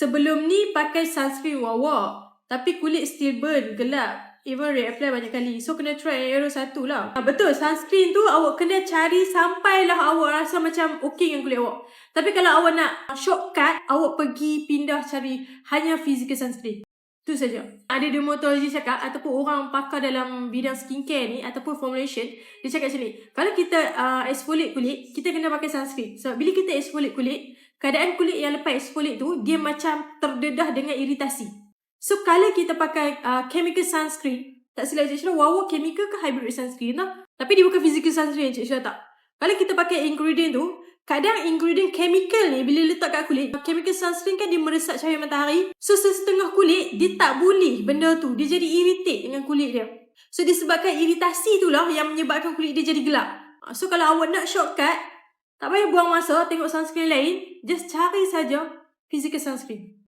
sebelum ni pakai sunscreen wawak. Tapi kulit still burn, gelap. Even reapply banyak kali. So, kena try yang Aero satu lah. Ah, betul, sunscreen tu awak kena cari sampailah awak rasa macam okay dengan kulit awak. Tapi kalau awak nak shortcut, awak pergi pindah cari hanya physical sunscreen. Tu saja. Ada dermatologist cakap ataupun orang pakar dalam bidang skincare ni ataupun formulation, dia cakap macam ni. Kalau kita uh, exfoliate kulit, kita kena pakai sunscreen. So, bila kita exfoliate kulit, keadaan kulit yang lepas exfoliate tu, dia macam terdedah dengan iritasi. So, kalau kita pakai uh, chemical sunscreen, tak silap Cik Syurah, wawa chemical ke hybrid sunscreen lah. Tapi dia bukan physical sunscreen Cik Syurah tak. Kalau kita pakai ingredient tu, kadang ingredient chemical ni bila letak kat kulit, chemical sunscreen kan dia meresap cahaya matahari. So setengah kulit dia tak boleh benda tu. Dia jadi irritate dengan kulit dia. So disebabkan iritasi tu lah yang menyebabkan kulit dia jadi gelap. Ah, So kalau awak nak shortcut, tak payah buang masa tengok sunscreen lain. Just cari saja physical sunscreen.